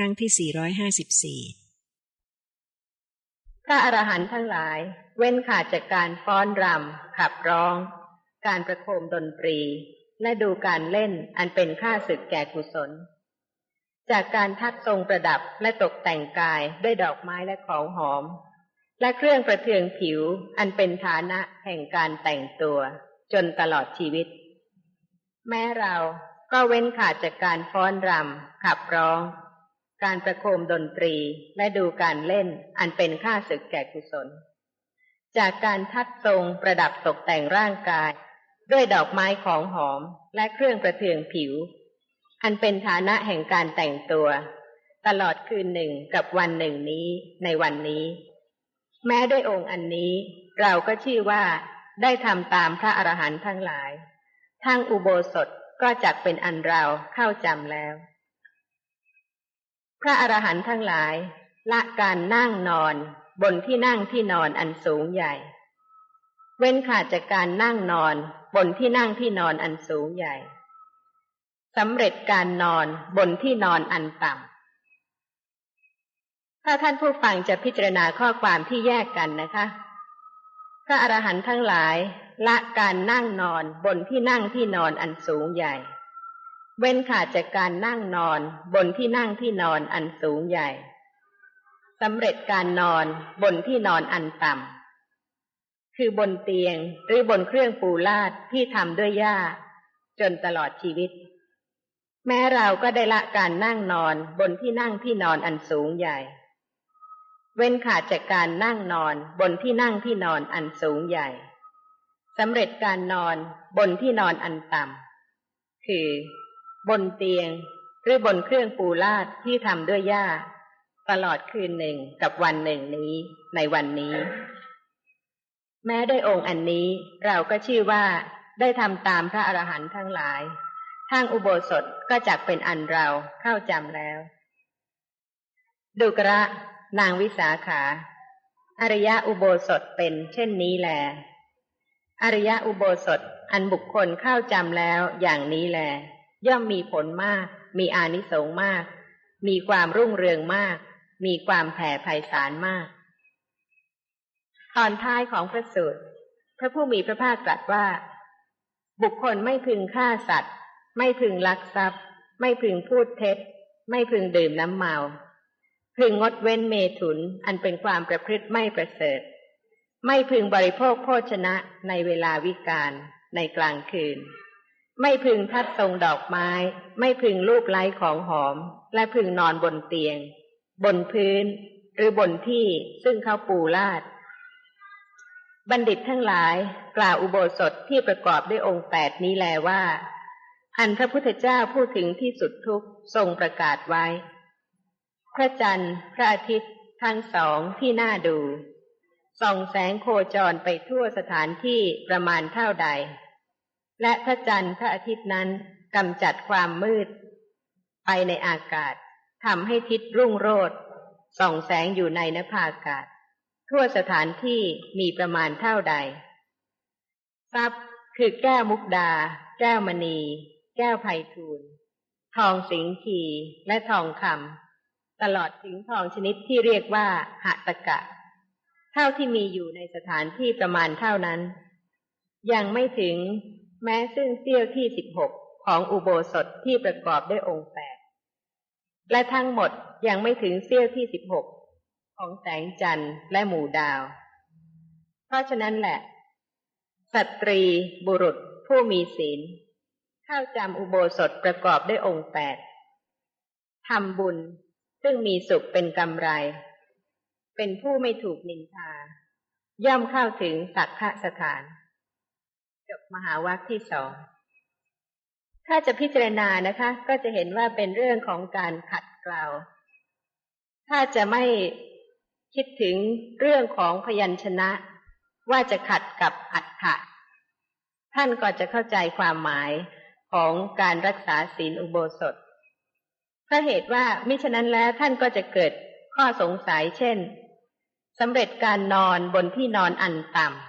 ครั้งที่สี่ร้าสิบสี่พระอรหันต์ทั้งหลาย เว้นขาดจากการฟ้อนรำ ขับร้อง การประโคมดนตรี และดูการเล่นอันเป็นค่าศึกแก่กุศล จากการทัดทรงประดับและตกแต่งกายด้วยดอกไม้และของหอม และเครื่องประเทืองผิวอันเป็นฐานะแห่งการแต่งตัวจนตลอดชีวิต แม้เราก็เว้นขาดจากการฟ้อนรำขับร้อง การประโคมดนตรีและดูการเล่นอันเป็นค่าศึกแก่กุศล จากการทัดทรงประดับตกแต่งร่างกาย ด้วยดอกไม้ของหอมและเครื่องประเทืองผิว อันเป็นฐานะแห่งการแต่งตัว ตลอดคืนหนึ่งกับวันหนึ่งนี้ในวันนี้ แม้ด้วยองค์อันนี้เราก็ชื่อว่าได้ทำตามพระอรหันต์ทั้งหลาย ทั้งอุโบสถก็จักเป็นอันเราเข้าจำแล้ว พระอรหันต์ทั้งหลาย ละการนั่งนอน บนที่นั่งที่นอนอันสูงใหญ่ เว้นขาดจากการนั่งนอน บนที่นั่งที่นอนอันสูงใหญ่สำเร็จการนอนบนที่นอนอันต่ำถ้าท่านผู้ฟังจะพิจารณาข้อความที่แยกกันนะคะ พระอรหันต์ทั้งหลาย ละการนั่งนอนบนที่นั่งที่นอนอันสูงใหญ่ เว้นขาดจากการนั่งนอนบนที่นั่งที่นอนอันสูงใหญ่สำเร็จการนอนบนที่นอนอันต่ำคือบนเตียงหรือบนเครื่องปูลาดที่ทำด้วยหญ้า จนตลอดชีวิต แม้เราก็ได้ละการนั่งนอนบนที่นั่งที่นอนอันสูงใหญ่ เว้นขาดจากการนั่งนอนบนที่นั่งที่นอนอันสูงใหญ่สำเร็จการนอนบนที่นอนอันต่ำคือ บนเตียง หรือบนเครื่องปูลาดที่ทำด้วยหญ้า ตลอดคืนหนึ่งกับวันหนึ่งนี้ในวันนี้ แม้ได้องค์อันนี้เราก็ชื่อว่าได้ทำตามพระอรหันต์ทั้งหลายทางอุโบสถก็จักเป็นอันเราเข้าจำแล้ว ดุกระนางวิสาขา อริยะอุโบสถเป็นเช่นนี้แล อริยะอุโบสถอันบุคคลเข้าจำแล้วอย่างนี้แล ย่อมมีผลมาก มีอานิสงส์มาก มีความรุ่งเรืองมาก มีความแผ่ไพศาลมาก ตอนท้ายของพระสูตร พระผู้มีพระภาคตรัสว่า บุคคลไม่พึงฆ่าสัตว์ ไม่พึงลักทรัพย์ ไม่พึงพูดเท็จ ไม่พึงดื่มน้ำเมา พึงงดเว้นเมถุน อันเป็นความประพฤติไม่ประเสริฐ ไม่พึงบริโภคโภชนะในเวลาวิกาลในกลางคืน ไม่พึงทัดทรงดอกไม้ ไม่พึงลูบไล้ของหอม และพึงนอนบนเตียง บนพื้น หรือบนที่ซึ่งเขาปูลาด บัณฑิตทั้งหลายกล่าวอุโบสถที่ประกอบด้วยองค์แปดนี้แลว่า อันพระพุทธเจ้าพูดถึงที่สุดทุกทรงประกาศไว้ พระจันทร์ พระอาทิตย์ทั้งสองที่น่าดูส่องแสงโคจรไปทั่วสถานที่ประมาณเท่าใด และพระจันทร์พระอาทิตย์นั้นกำจัดความมืด ไปในอากาศทำให้ทิศรุ่งโรดส่องแสงอยู่ในนภาอากาศ ทั่วสถานที่มีประมาณเท่าใด ทรัพย์คือแก้วมุกดา แก้วมณี แก้วไพทูลทองสิงคีและทองคำตลอดถึงทองชนิดที่เรียกว่าหัตกะ เท่าที่มีอยู่ในสถานที่ประมาณเท่านั้น ยังไม่ถึง แม้ซึ่งเสี้ยวที่สิบหกของอุโบสถที่ประกอบด้วยองค์แปดและทั้งหมดยังไม่ถึงเสี้ยวที่สิบหกของแสงจันทร์และหมู่ดาว เพราะฉะนั้นแหละ สตรีบุรุษผู้มีศีล เข้าจำอุโบสถประกอบด้วยองค์แปดทำบุญซึ่งมีสุขเป็นกำไร เป็นผู้ไม่ถูกนินทา ย่อมเข้าถึงสักขะสถาน จบมหาวัคที่สอง ถ้าจะพิจารณานะคะ ก็จะเห็นว่าเป็นเรื่องของการขัดเกลาถ้าจะไม่คิดถึงเรื่องของพยัญชนะ ว่าจะขัดกับอัฏฐะท่านก็จะเข้าใจความหมายของการรักษาศีลอุโบสถถ้าเหตุว่ามิฉะนั้นแล้วท่านก็จะเกิดข้อสงสัยเช่นสำเร็จการนอนบนที่นอนอันต่ำ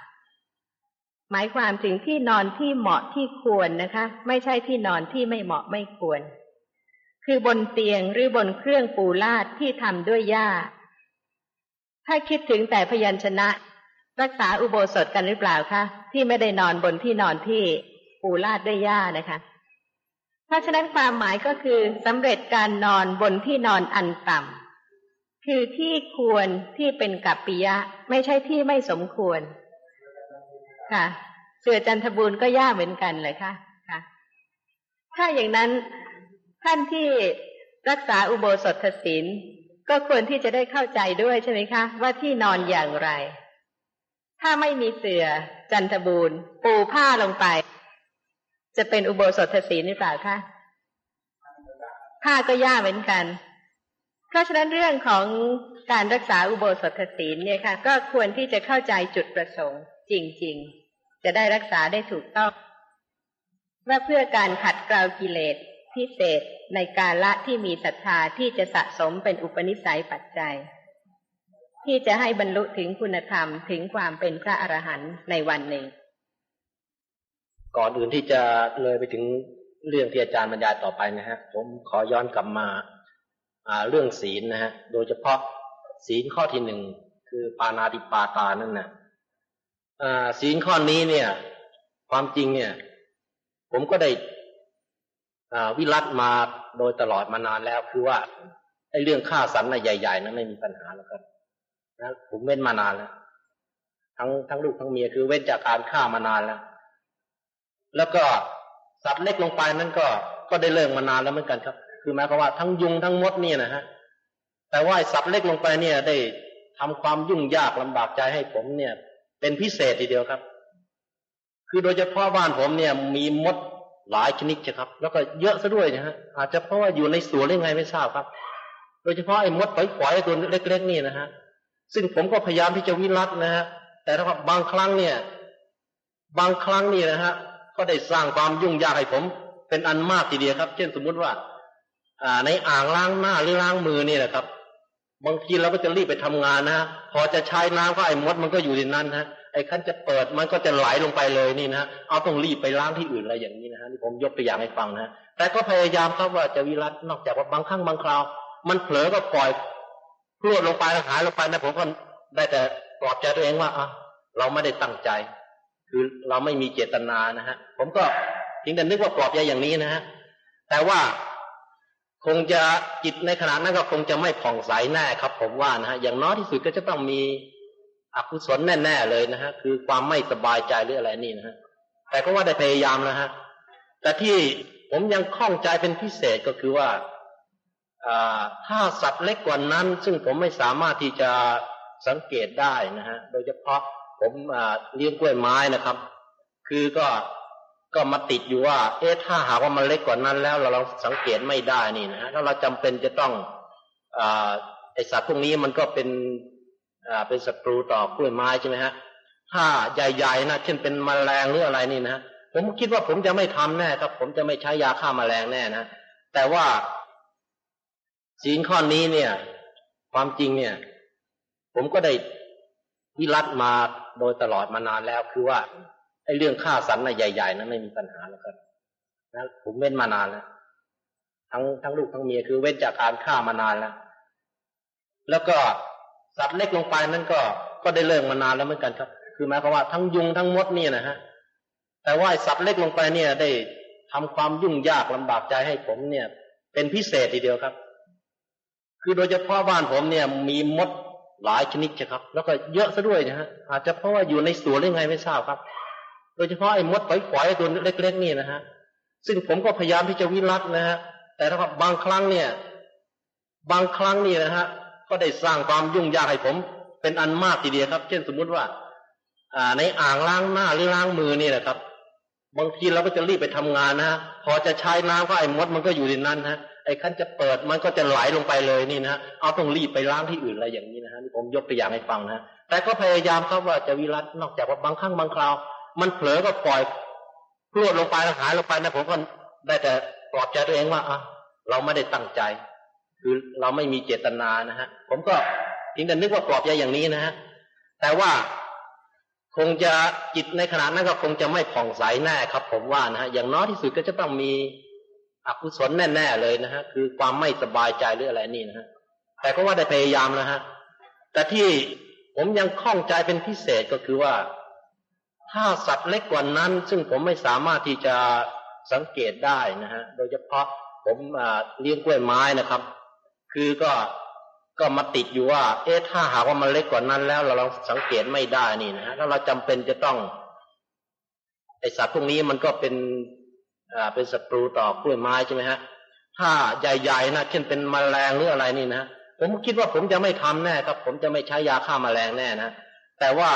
หมายความถึงที่นอนที่เหมาะที่ควรนะคะ ไม่ใช่ที่นอนที่ไม่เหมาะไม่ควร คือบนเตียงหรือบนเครื่องปูลาดที่ทำด้วยหญ้า ถ้าคิดถึงแต่พยัญชนะ รักษาอุโบสถกันหรือเปล่าคะที่ไม่ได้นอนบนที่นอนที่ปูลาดด้วยหญ้านะคะ เพราะฉะนั้นความหมายก็คือสำเร็จการนอนบนที่นอนอันต่ำคือที่ควรที่เป็นกัปปิยะ ไม่ใช่ที่ไม่สมควร ค่ะเสือจันทบูรณ์ก็ยากเหมือนกันเลยค่ะ ค่ะ ถ้าอย่างนั้นท่านที่รักษาอุโบสถศีลก็ควรที่จะได้เข้าใจด้วยใช่ไหมคะ ว่าที่นอนอย่างไร ถ้าไม่มีเสือจันทบูรณ์ ปูผ้าลงไป จะเป็นอุโบสถศีลหรือเปล่าคะผ้าก็ยากเหมือนกัน เพราะฉะนั้นเรื่องของการรักษาอุโบสถศีลเนี่ยค่ะ ก็ควรที่จะเข้าใจจุดประสงค์จริง ๆ จะได้รักษาได้ถูกต้อง ว่าเพื่อการขัดเกลากิเลสพิเศษในการละที่มีศรัทธาที่จะสะสมเป็นอุปนิสัยปัจจัย ที่จะให้บรรลุถึงคุณธรรมถึงความเป็นพระอรหันต์ในวันหนึ่ง ก่อนอื่นที่จะเลยไปถึงเรื่องที่อาจารย์บรรยายต่อไปนะฮะ ผมขอย้อนกลับมาเรื่องศีลนะฮะ โดยเฉพาะศีลข้อที่หนึ่งคือปานาติปาตานั่นนะอ่า ศีลข้อนี้เนี่ย ความจริงเนี่ย ผมก็ได้อ่าวิรัตมาโดยตลอดมานานแล้ว คือว่าไอ้เรื่องฆ่าสัตว์นะใหญ่ๆนั้นไม่มีปัญหาแล้วครับนะผมเว้นมานานแล้วทั้งทั้งลูกทั้งเมียคือเว้นจากการฆ่ามานานแล้ว แล้วก็สัตว์เล็กลงไปนั่นก็ก็ได้เลิกมานานแล้วเหมือนกันครับ คือหมายความว่าทั้งยุงทั้งมดเนี่ยนะฮะแต่ว่าสัตว์เล็กลงไปเนี่ยได้ทำความยุ่งยากลำบากใจให้ผมเนี่ย เป็นพิเศษทีเดียวครับ คือโดยเฉพาะบ้านผมเนี่ยมีมดหลายชนิดใช่ครับ แล้วก็เยอะซะด้วยนะฮะอาจจะเพราะว่าอยู่ในสวนหรือไงไม่ทราบครับ โดยเฉพาะไอ้มดฝอยๆตัวเล็ก ๆ นี่นะฮะซึ่งผมก็พยายามที่จะวิรัตนะฮะแต่ถ้าบางครั้งเนี่ย บางครั้งนี่นะฮะก็ได้สร้างความยุ่งยากให้ผม เป็นอันมากทีเดียวครับ เช่นสมมุติว่า อ่าในอ่างล้างหน้าหรือล้างมือนี่แหละครับ บางทีเราก็จะรีบไปทำงานนะฮะพอจะใช้น้ำก็ไอ้มดมันก็อยู่ในนั้นฮะไอ้ขั้นจะเปิดมันก็จะไหลลงไปเลยนี่นะเอาต้องรีบไปล้างที่อื่นอะไรอย่างนี้นะฮะนี่ผมยกตัวอย่างให้ฟังนะฮะแต่ก็พยายามครับว่าจะวิรัตนอกจากว่าบางครั้งบางคราว มันเผลอก็ปล่อยพรวดลงไปแล้วหายลงไปนะผมก็ได้แต่ปลอบใจตัวเองว่าอะเราไม่ได้ตั้งใจ คือเราไม่มีเจตนานะฮะผมก็เพียงแต่นึกว่าปลอบใจอย่างนี้นะฮะแต่ว่า คงจะจิตในขณะนั้นก็คงจะไม่ผ่องใสแน่ครับ ผมว่านะฮะอย่างน้อยที่สุดก็จะต้องมีอกุศลแน่ ๆ เลยนะฮะคือความไม่สบายใจหรืออะไรนี่นะฮะแต่ก็ว่าได้พยายามแล้วฮะแต่ที่ผมยังข้องใจเป็นพิเศษก็คือว่าถ้าสัตว์เล็กกว่านั้น ซึ่งผมไม่สามารถที่จะสังเกตได้นะฮะโดยเฉพาะผมเลี้ยงกล้วยไม้นะครับ คือก็ ก็มาติดอยู่ว่า เอ๊ะถ้าหากว่ามันเล็กกว่านั้นแล้วเราสังเกตไม่ได้นี่นะฮะถ้าเราจำเป็นจะต้องอไอสัตว์พวกนี้มันก็เป็นเป็นศัตรูต่อกล้วยไม้ใช่ไหมฮะ ถ้าใหญ่ๆนะเช่นเป็นมแมลงหรืออะไรนี่นะผมคิดว่าผมจะไม่ทำแน่ครับ ผมจะไม่ใช้ยาฆ่าแมลงแน่นะแต่ว่าศีลข้อนี้เนี่ย ความจริงเนี่ย ผมก็ได้วิรัตมาโดยตลอดมานานแล้วคือว่า อ้เรื่องฆ่าสัตว์น่ะใหญ่ๆนั้นไม่มีปัญหาแล้วครับนะผมเว้นมานานแล้วทั้งทั้งลูกทั้งเมียคือเว้นจากการฆ่ามานานแล้ว แล้วก็สัตว์เล็กลงไปนั่นก็ก็ได้เลิกมานานแล้วเหมือนกันครับ คือหมายความว่าทั้งยุงทั้งมดเนี่ยนะฮะแต่ว่าสัตว์เล็กลงไปเนี่ย ได้ทำความยุ่งยากลำบากใจให้ผมเนี่ย เป็นพิเศษทีเดียวครับ คือโดยเฉพาะบ้านผมเนี่ย มีมดหลายชนิดครับ แล้วก็เยอะซะด้วยนะฮะอาจจะเพราะว่าอยู่ในสวนหรือไงไม่ทราบครับ โดยเฉพาะไอ้มดฝอยๆตัวเล็ก ๆ นี่นะฮะ ซึ่งผมก็พยายามที่จะวิรัตนะฮะ แต่ถ้าบางครั้งเนี่ย บางครั้งนี่นะฮะ ก็ได้สร้างความยุ่งยากให้ผม เป็นอันมากทีเดียวครับ เช่นสมมุติว่า อ่า ในอ่างล้างหน้าหรือล้างมือนี่แหละครับ บางทีเราก็จะรีบไปทำงานนะฮะ พอจะใช้น้ำก็ไอ้มดมันก็อยู่ในนั้นฮะ ไอ้ขั้นจะเปิดมันก็จะไหลลงไปเลยนี่นะเอาต้องรีบไปล้างที่อื่นอะไรอย่างนี้นะฮะนี่ผมยกตัวอย่างให้ฟังนะฮะแต่ก็พยายามครับว่าจะวิรัตนอกจากว่าบางครั้งบางคราว มันเผลอก็ปล่อยพรวดลงไปแล้วหายลงไปนะผมก็ได้แต่ปลอบใจตัวเองว่าอะเราไม่ได้ตั้งใจ คือเราไม่มีเจตนานะฮะ ผมก็เพียงแต่นึกว่าปลอบใจอย่างนี้นะฮะแต่ว่าคงจะจิตในขณะนั้นก็คงจะไม่ผ่องใสแน่ครับ ผมว่านะฮะอย่างน้อยที่สุดก็จะต้องมีออกุศลแน่ๆเลยนะฮะคือความไม่สบายใจหรืออะไรนี่นะฮะแต่ก็ว่าได้พยายามนะฮะแต่ที่ผมยังข้องใจเป็นพิเศษก็คือว่า ถ้าสัตว์เล็กกว่านั้น ซึ่งผมไม่สามารถที่จะสังเกตได้นะฮะ โดยเฉพาะผมเลี้ยงกล้วยไม้นะครับ คือก็ก็มาติดอยู่ว่า เอ๊ะถ้าหากว่ามันเล็กกว่านั้นแล้ว เราสังเกตไม่ได้นี่นะฮะแล้วเราจำเป็นจะต้องไอสัตว์พวกนี้มันก็เป็นอ่าเป็นศัตรูต่อกล้วยไม้ใช่ไหมฮะ ถ้าใหญ่ๆนะเช่นเป็นมแมลงหรืออะไรนี่นะผมคิดว่าผมจะไม่ทำแน่ครับ ผมจะไม่ใช้ยาฆ่ามาแมลงแน่นะแต่ว่า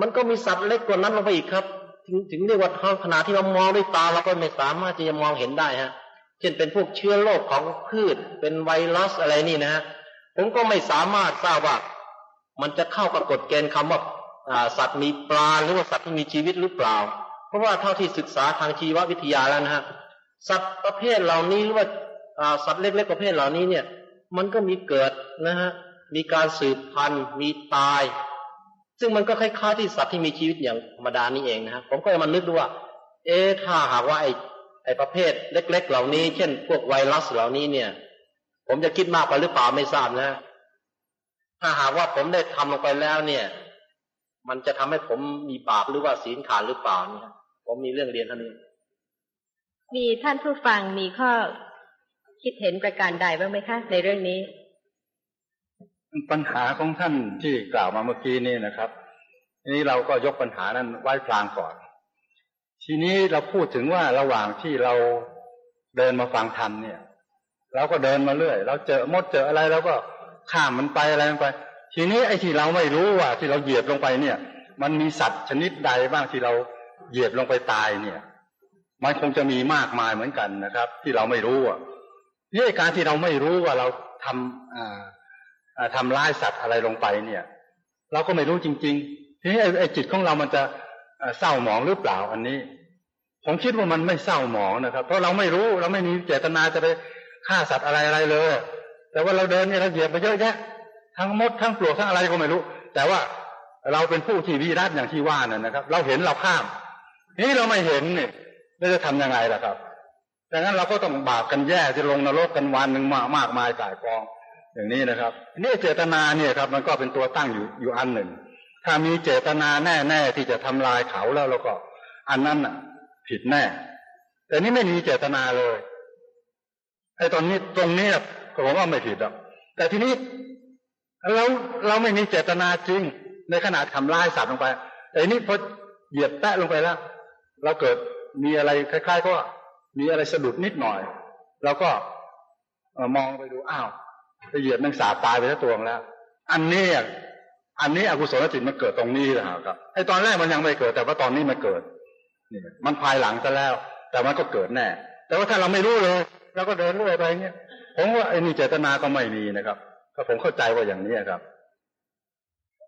มันก็มีสัตว์เล็กกว่านั้นลงไปอีกครับ ถึงถึงเรียกว่าขนาดที่เรามองด้วยตาเราก็ไม่สามารถจะมองเห็นได้ฮะ เช่นเป็นพวกเชื้อโรคของพืช เป็นไวรัสอะไรนี่นะฮะผมก็ไม่สามารถทราบว่า มันจะเข้ากับกฎเกณฑ์คำว่าสัตว์มีปลาหรือว่าสัตว์ที่มีชีวิตหรือเปล่า เพราะว่าเท่าที่ศึกษาทางชีววิทยาแล้วนะฮะสัตว์ประเภทเหล่านี้หรือว่าสัตว์เล็กๆประเภทเหล่านี้เนี่ย มันก็มีเกิดนะฮะมีการสืบพันธุ์มีตาย ซึ่งมันก็คล้ายๆที่สัตว์ที่มีชีวิตอย่างธรรมดานี่เองนะฮะผมก็เลยมานึกดูว่า เอ๊ถ้าหากว่าไอ้ไอ้ประเภทเล็ก ๆ เหล่านี้ เช่น พวกไวรัสเหล่านี้เนี่ย ผมจะคิดมากไปหรือเปล่าไม่ทราบนะ ถ้าหากว่าผมได้ทำลงไปแล้วเนี่ย มันจะทำให้ผมมีบาปหรือว่าศีลขาดหรือเปล่าเนี่ยผมมีเรื่องเรียนเท่านี้ มีท่านผู้ฟังมีข้อคิดเห็นประการใดบ้างไหมคะ ในเรื่องนี้ ปัญหาของท่านที่กล่าวมาเมื่อกี้นี่นะครับทีนี้เราก็ยกปัญหานั้นไว้พลางก่อน ทีนี้เราพูดถึงว่าระหว่างที่เราเดินมาฟังธรรมเนี่ยเราก็เดินมาเรื่อย เราเจอมดเจออะไรเราก็ข้ามมันไปอะไรมันไป ทีนี้ไอ้ที่เราไม่รู้ว่าที่เราเหยียบลงไปเนี่ย มันมีสัตว์ชนิดใดบ้างที่เราเหยียบลงไปตายเนี่ย มันคงจะมีมากมายเหมือนกันนะครับ ที่เราไม่รู้อะนี่การที่เราไม่รู้ว่าเราทำอ่า ทำร้ายสัตว์อะไรลงไปเนี่ย เราก็ไม่รู้จริง ๆ ทีนี้ไอ้จิตของเรามันจะเศร้าหมองหรือเปล่าอันนี้ ผมคิดว่ามันไม่เศร้าหมองนะครับ เพราะเราไม่รู้เราไม่มีเจตนาจะไปฆ่าสัตว์อะไรอะไรเลย แต่ว่าเราเดินเนี่ยเราเหยียบไปเยอะแยะทั้งมดทั้งปลวกทั้งอะไรก็ไม่รู้ แต่ว่าเราเป็นผู้ที่วิรัตอย่างที่ว่านั่นนะครับ เราเห็นเราข้าม นี่เราไม่เห็นเนี่ยเราจะทำยังไงล่ะครับดังนั้นเราก็ต้องบาปกันแย่จะลงนรกกันวันหนึ่งมากมากมายกายกอง อย่างนี้นะครับนี่เจตนาเนี่ยครับมันก็เป็นตัวตั้งอยู่อยู่อันหนึ่ง ถ้ามีเจตนาแน่ๆที่จะทำลายเขาแล้วเราก็ อันนั้นน่ะ ผิดแน่ แต่นี่ไม่มีเจตนาเลยไอ้ตอนนี้ตรงนี้ผมว่าไม่ผิดหรอกแต่ทีนี้เราเราไม่มีเจตนาจริง ในขณะทำลายสัตว์ลงไปแต่นี่พอเหยียบแตะลงไปแล้วเราเกิดมีอะไรคล้ายๆก็มีอะไรสะดุดนิดหน่อยเราก็มองไปดูอ้าว ไปเหยียบแมงสาบตายไปทั้งตัวแล้ว อันนี้อันนี้อกุศลจิตมันเกิดตรงนี้นะครับไอ้ตอนแรกมันยังไม่เกิด แต่ว่าตอนนี้มันเกิดนี่มันภายหลังซะแล้ว แต่มันก็เกิดแน่ แต่ว่าถ้าเราไม่รู้เลยเราก็เดินเรื่อยไปเงี้ยผมว่าไอ้นี่เจตนาก็ไม่มีนะครับ ก็ผมเข้าใจว่าอย่างนี้ครับ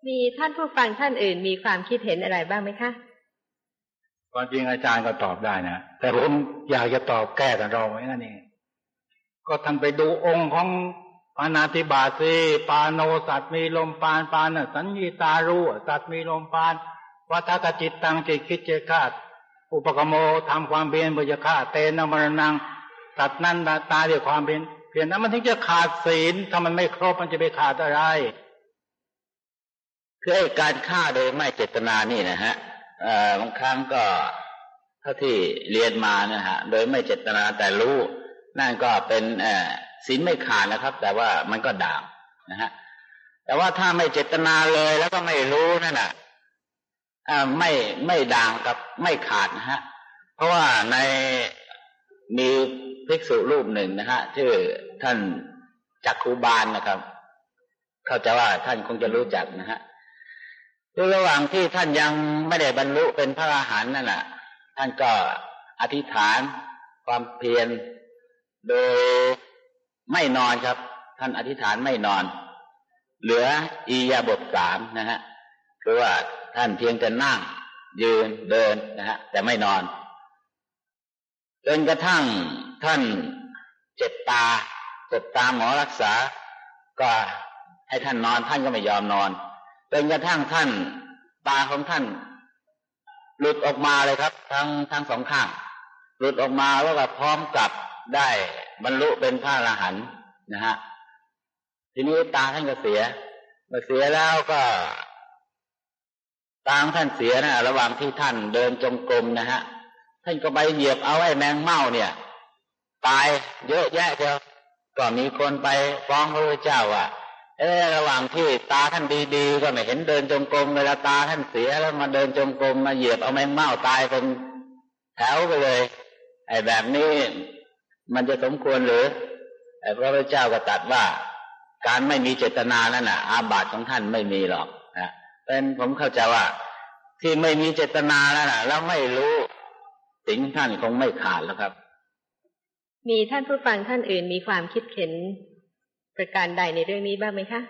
มีท่านผู้ฟังท่านอื่น มีความคิดเห็นอะไรบ้างไหมคะความจริงอาจารย์ก็ตอบได้นะแต่ผมอยากจะตอบแก้แต่เราไว้นั่นเองก็ท่านไปดูองค์ของ ปานาติบาสีปาโนสัตมีลมปานปานสัญญีตารู้สัตมีลมปานวัฏกจิตตังจิตคิดเจคาดอุปกโมทำความเพียรบุญฆาเตนมรณังสัตนั้นตาด้วยความเพียรเพียรนั้นมันถึงจะขาดศีลถ้ามันไม่ครบมันจะไปขาดอะไรคือการฆ่าโดยไม่เจตนานี่นะฮะบางครั้งก็เท่าที่เรียนมานะฮะ โดยไม่เจตนาแต่รู้ นั่นก็เป็น ศีลไม่ขาดนะครับ แต่ว่ามันก็ด่างนะฮะแต่ว่าถ้าไม่เจตนาเลยแล้วก็ไม่รู้นั่นน่ะไม่ไม่ด่างกับไม่ขาดนะฮะเพราะว่าในมีภิกษุรูปหนึ่งนะฮะชื่อท่านจักคูบาลนะครับ เข้าใจว่าท่านคงจะรู้จักนะฮะคือระหว่างที่ท่านยังไม่ได้บรรลุเป็นพระอรหันต์นั่นแหละท่านก็อธิษฐานความเพียรโดย ไม่นอนครับ ท่านอธิษฐานไม่นอน เหลืออียาบทสามนะฮะคือว่าท่านเพียงแต่นั่ง ยืนเดินนะฮะแต่ไม่นอนจนกระทั่งท่านเจ็บตาเจ็บตาหมอรักษา ก็ให้ท่านนอนท่านก็ไม่ยอมนอนจนกระทั่งท่านตาของท่าน หลุดออกมาเลยครับ ทั้งทั้งสองข้าง หลุดออกมาแล้วก็พร้อมกับ ได้บรรลุเป็นพระอรหันต์นะฮะทีนี้ตาท่านก็เสียเมื่อเสียแล้วก็ตาท่านเสียนะระหว่างที่ท่านเดินจงกรมนะฮะ ท่านก็ไปเหยียบเอาไอ้แมงเม่าเนี่ย ตายเยอะแยะเชียวก็มีคนไปฟ้องพระพุทธเจ้าว่า เออระหว่างที่ตาท่านดีๆก็ไม่เห็นเดินจงกรมเวลาตาท่านเสียแล้วมาเดินจงกรมมาเหยียบเอาแมงเม่าตายเป็นแถวไปเลย ไอ้แบบนี้ มันจะสมควรหรือไอ้พระพุทธเจ้าก็ตรัสว่า การไม่มีเจตนานั่นน่ะ อาบัติของท่านไม่มีหรอกนะเป็นผมเข้าใจว่า ที่ไม่มีเจตนาแล้วน่ะ แล้วไม่รู้สิ่งท่านคงไม่ขาดแล้วครับ มีท่านผู้ฟังท่านอื่นมีความคิดเห็นประการใดในเรื่องนี้บ้างไหมคะ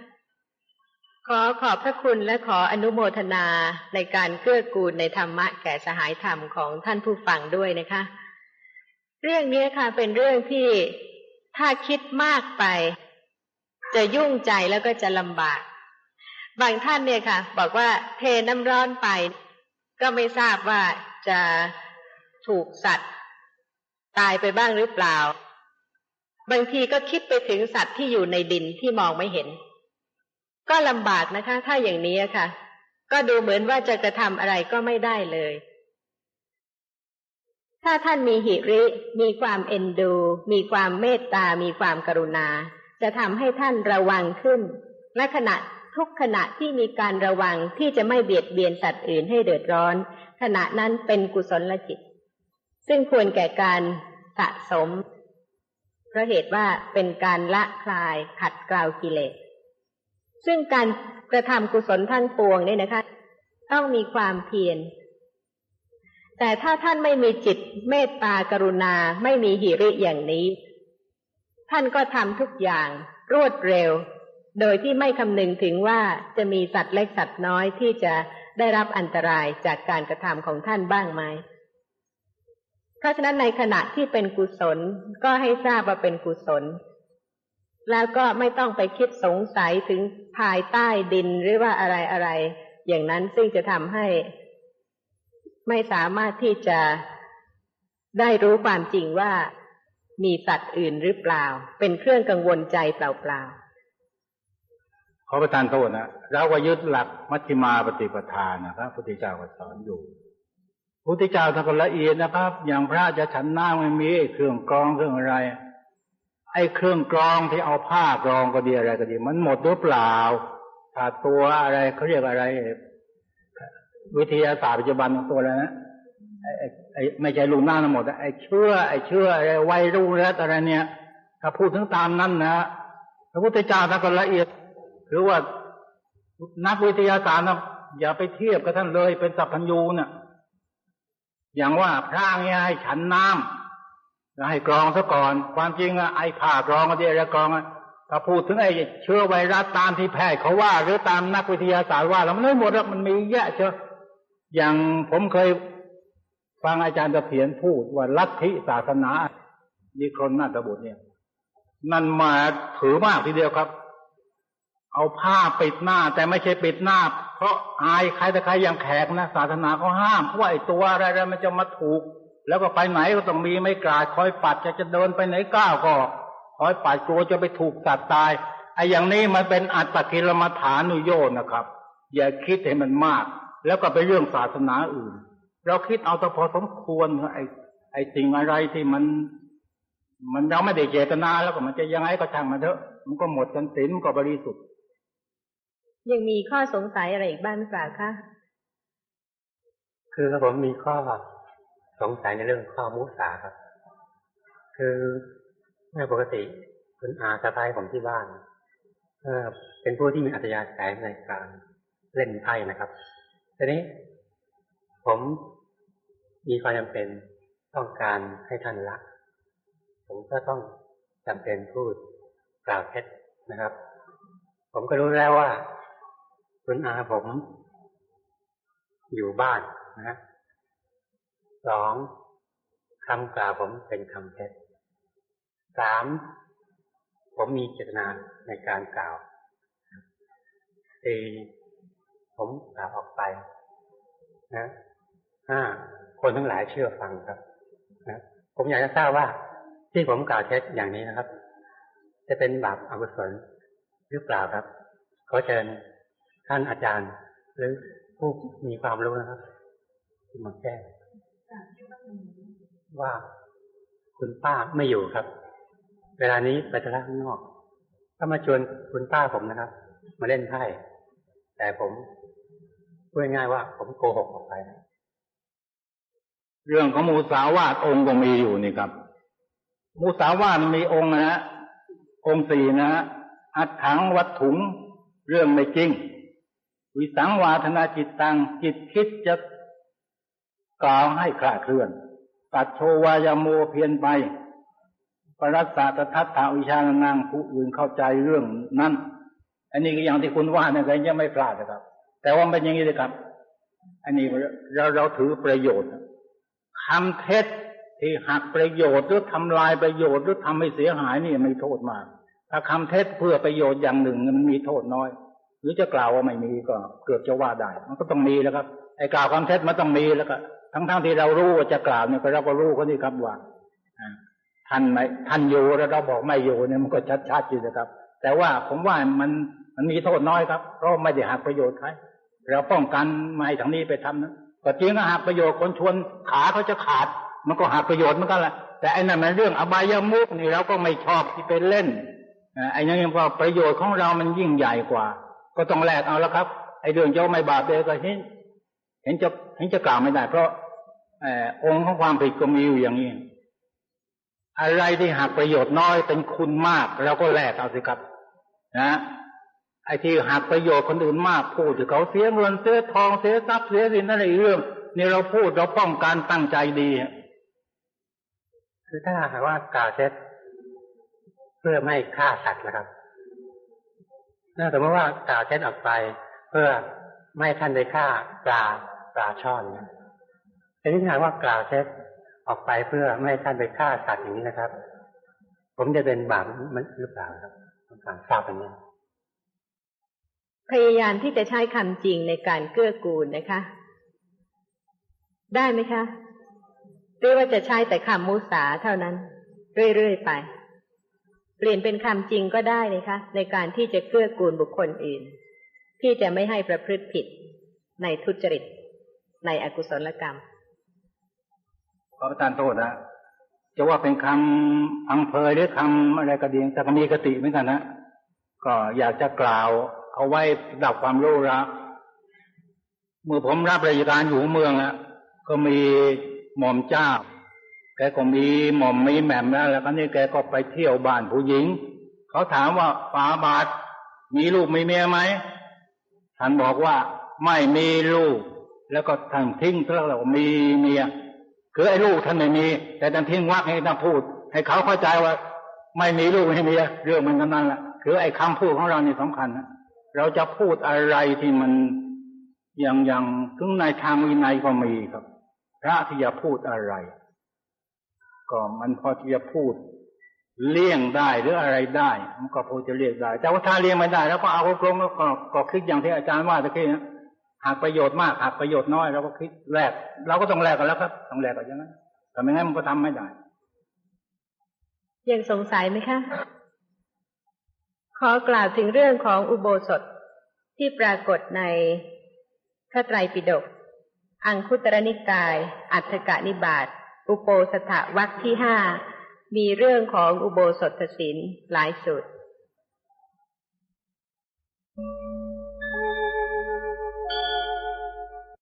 ขอขอบพระคุณและขออนุโมทนาในการเกื้อกูลในธรรมะแก่สหายธรรมของท่านผู้ฟังด้วยนะคะ เรื่องนี้ค่ะเป็นเรื่องที่ถ้าคิดมากไป จะยุ่งใจแล้วก็จะลำบาก บางท่านเนี่ยค่ะ บอกว่าเทน้ำร้อนไป ก็ไม่ทราบว่าจะถูกสัตว์ ตายไปบ้างหรือเปล่า บางทีก็คิดไปถึงสัตว์ที่อยู่ในดินที่มองไม่เห็น ก็ลำบากนะคะ ถ้าอย่างนี้ค่ะ ก็ดูเหมือนว่าจะกระทำอะไรก็ไม่ได้เลย ถ้าท่านมีหิริ มีความเอ็นดู มีความเมตตา มีความกรุณา จะทำให้ท่านระวังขึ้นและขณะทุกขณะที่มีการระวังที่จะไม่เบียดเบียนสัตว์อื่นให้เดือดร้อน ขณะนั้นเป็นกุศลจิต ซึ่งควรแก่การสะสม เพราะเหตุว่าเป็นการละคลายขัดเกลากิเลส ซึ่งการกระทำกุศลทั้งปวงเนี่ยนะคะ ต้องมีความเพียร แต่ถ้าท่านไม่มีจิตเมตตากรุณาไม่มีหิริอย่างนี้ ท่านก็ทำทุกอย่างรวดเร็ว โดยที่ไม่คำนึงถึงว่าจะมีสัตว์เล็กสัตว์น้อยที่จะได้รับอันตรายจากการกระทำของท่านบ้างไหม เพราะฉะนั้นในขณะที่เป็นกุศลก็ให้ทราบว่าเป็นกุศล แล้วก็ไม่ต้องไปคิดสงสัยถึงภายใต้ดินหรือว่าอะไรอะไร อย่างนั้นซึ่งจะทำให้ ไม่สามารถที่จะได้รู้ความจริงว่ามีสัตว์อื่นหรือเปล่า เป็นเครื่องกังวลใจเปล่าๆขอประทานโทษนะเราก็ยึดหลักมัชฌิมาปฏิปทานนะครับพุทธเจ้าก็สอนอยู่พุทธเจ้าท่านก็ละเอียดนะครับ อย่างพระจะฉันน้ำไม่มีเครื่องกรองเครื่องอะไร ไอ้เครื่องกรองที่เอาผ้ากรองก็ดีอะไรก็ดี มันหมดหรือเปล่าถ้าตัวอะไรเขาเรียกอะไร วิทยาศาสตร์ปัจจุบันของตัวอะไรนะไอ้ไม่ใช่ลูกหน้าทั้งหมดไอ้เชื้อไอ้เชื้อไอ้ไวรัสอะไรเนี่ย ถ้าพูดถึงตามนั้นนะพระพุทธเจ้าท่านก็ละเอียดหรือว่านักวิทยาศาสตร์นะอย่าไปเทียบกับท่านเลยเป็นสัพพัญญูเนะ่ะอย่างว่าพระเนี่ยให้ฉันน้ำแล้วให้กรองซะก่อน ความจริงอะไอ้ผ่ากรองก็ดีอะไรกรองอะถ้าพูดถึงไอ้เชื้อไวรัสตามที่แพทย์เขาว่า หรือตามนักวิทยาศาสตร์ว่า แล้วมันไม่หมดหรอกมันมีเยอะเชียว อย่างผมเคยฟังอาจารย์ตะเพียนพูดว่าลัทธิศาสนาดีครนนาตบุตรเนี่ย นั่นมาถือมากทีเดียวครับ เอาผ้าปิดหน้า แต่ไม่ใช่ปิดหน้า เพราะอายใครแต่ใครอย่างแขกนะศาสนาเขาห้ามเพราะว่าไอ้ตัวอะไรๆมันจะมาถูก แล้วก็ไปไหนก็ต้องมีไม่กลาดคอยปัดจะจะเดินไปไหนก้าวก็คอยปัดกลัวจะไปถูกสัตว์ตายไอ้อย่างนี้มันเป็นอัตตกิลมัฐานุโยนนะครับ อย่าคิดให้มันมาก แล้วก็ไปเรื่องศาสนาอื่น เราคิดเอาแต่พอสมควรไอ้ไอ้สิ่งอะไรที่มัน มันเราไม่ได้เจตนาแล้วก็มันจะยังไงก็ช่างมันเถอะ มันก็หมดกันสินมันก็บริสุทธิ์ยังมีข้อสงสัยอะไรอีกบ้างหรือเปล่าคะคือผมมีข้อสงสัยในเรื่องข้อมุสาครับ คือเมื่อปกติคุณอาสะพ้ายผมที่บ้านเออเป็นผู้ที่มีอัธยาศัยในการเล่นไพ่นะครับ ทีนี้ผมมีความจำเป็นต้องการให้ท่านรัก ผมก็ต้องจำเป็นพูดกล่าวเท็จนะครับ ผมก็รู้แล้วว่า คุณอาผมอยู่บ้านนะสองคำกล่าวผมเป็นคำเท็จสามผมมีเจตนาในการกล่าวสี่ ผมกล่าวออกไป นะห้าคนทั้งหลายเชื่อฟังครับ นะผมอยากจะทราบว่า ที่ผมกล่าวเท็จอย่างนี้นะครับ จะเป็นบาปอกุศลหรือเปล่าครับ ขอเชิญท่านอาจารย์ หรือผู้มีความรู้นะครับมาแก้ว่าคุณป้าไม่อยู่ครับ เวลานี้ไปทะเลข้างนอก ก็มาชวนคุณป้าผมนะครับ มาเล่นไพ่แต่ผม พูดง่ายว่า ผมโกหกออกไป เรื่องของมูสาวาทองค์ก็มีอยู่นี่ครับ มูสาวาทมีองค์นะฮะองค์สี่นะฮะอัดถังวัดถุง เรื่องไม่จริง วิสังวาธนาจิตตังจิตคิดจะกล่าวให้คลาดเคลื่อน ตัดโชวายโมเพียนไปปรัสสะตทัตถาวิชานังผู้อื่นเข้าใจเรื่องนั้น อันนี้ก็อย่างที่คุณว่าเนี่ยยังไม่พลาดนะครับ แต่ว่าเป็นอย่างนี้เลยครับ อันนี้เราเราถือประโยชน์คำเท็จที่หักประโยชน์หรือทำลายประโยชน์หรือทำให้เสียหายนี่ม่โทษมาก ถ้าคำเท็จเพื่อประโยชน์อย่างหนึ่งมันมีโทษน้อย หรือจะกล่าวว่าไม่มีก็เกือบจะว่าได้ มันก็ต้องมีแล้วครับไอ้กล่าวคำเท็จมันต้องมีแล้วก็ทั้งๆทที่เรารู้ว่าจะกล่าวเนี่ยก็เราก็รู้เขานี่ครับว่าท่านไม่ท่านอยู่แล้วเราบอกไม่อยู่เนี่ยมันก็ชัดๆอยู่นะครับ แต่ว่าผมว่ามันมันมีโทษน้อยครับเพราะไม่ได้หักประโยชน์ใคร เราป้องกันไม่ให้ทางนี้ไปทำนะก็จริงหักประโยชน์คนชวนขาเขาจะขาด มันก็หักประโยชน์เหมือนกันแหละแต่ไอ้นั่นมันเรื่องอบายามุกนี่เราก็ไม่ชอบที่เป็นเล่นไอ้นั่นเพราะประโยชน์ของเรามันยิ่งใหญ่กว่า ก็ต้องแลกเอาแล้วครับไอ้เรื่องเจ้าไม่บาปเลยก็เห็นเห็นจะเห็นจะกล่าวไม่ได้ เพราะองค์ของความผิดก็มีอยู่อย่างนี้อะไรที่หักประโยชน์น้อยเป็นคุณมากเราก็แลกเอาสิครับ นะ ไอ้ที่หักประโยชน์คนอื่นมากพูดถึงเขาเสียเงินเสียทองเสียทรัพย์เสียสินอะไรเรื่องนี่เราพูดเราป้องกันตั้งใจดีคือถ้าหากว่ากล่าวเท็จเพื่อไม่ฆ่าสัตว์นะครับถ้าสมมติว่ากล่าวเท็จออกไป เพื่อไม่ท่านได้ฆ่าปลาปลาช่อนนะแต่นี่ถาหากว่ากล่าวเท็จออกไปเพื่อไม่ท่านไปฆ่าสัตว์อย่างนี้นะครับ ผมจะเป็นบาปมันหรือเปล่าครับต้องการทราบอันนี้ พยายามที่จะใช้คำจริงในการเกื้อกูลนะคะ ได้ไหมคะหรือว่าจะใช้แต่คำมุสาเท่านั้น เรื่อยๆไป เปลี่ยนเป็นคำจริงก็ได้เลยคะ ในการที่จะเกื้อกูลบุคคลอื่น ที่จะไม่ให้ประพฤติผิดในทุจริต ในอกุศลกรรมขอประทานโทษนะจะว่าเป็นคำพังเพยหรือคำอะไรก็ดีแต่ก็มีกติเหมือนกันนะก็อยากจะกล่าว เอาไว้ดับความรู้ละเมื่อผมรับราชการอยู่เมืองอะก็มีหม่อมเจ้า แกก็มีหม่อมมีแหม่มแล้วแล้วก็นี่แกก็ไปเที่ยวบ้านผู้หญิง เขาถามว่าฝาบาทมีลูกมีเมียไหมท่านบอกว่าไม่มีลูก แล้วก็ท่านทิ้งแล้วเรามีเมียคือไอ้ลูกท่านไม่มี แต่ท่านทิ้งวักให้ท่านพูด ให้เขาเข้าใจว่า ไม่มีลูกไม่มีเมียเรื่องมันกันนั่นแหละคือไอ้คำพูดของเรานี่สำคัญนะ เราจะพูดอะไรที่มันย่างย่างถึงในทางวินัยก็มีครับ พระที่จะพูดอะไร ก็มันพอที่จะพูด เลี่ยงได้หรืออะไรได้ มันก็พอจะเลี่ยงได้ แต่ว่าถ้าเลี่ยงไม่ได้ แล้วก็เอาตรงแล้วก็ก็คิดอย่างที่อาจารย์ว่าตะกี้นะหากประโยชน์มากหากประโยชน์น้อยเราก็คิดแลกเราก็ต้องแลกกันแล้วครับต้องแลกกันอย่างนั้นแต่ไม่งั้นมันก็ทำไม่ได้ยังสงสัยไหมคะ ขอกล่าวถึงเรื่องของอุโบสถที่ปรากฏในพระไตรปิฎก อังคุตรนิกาย อัฏฐกนิบาต อุโปสถวัคที่ห้า มีเรื่องของอุโบสถศีลหลายสุด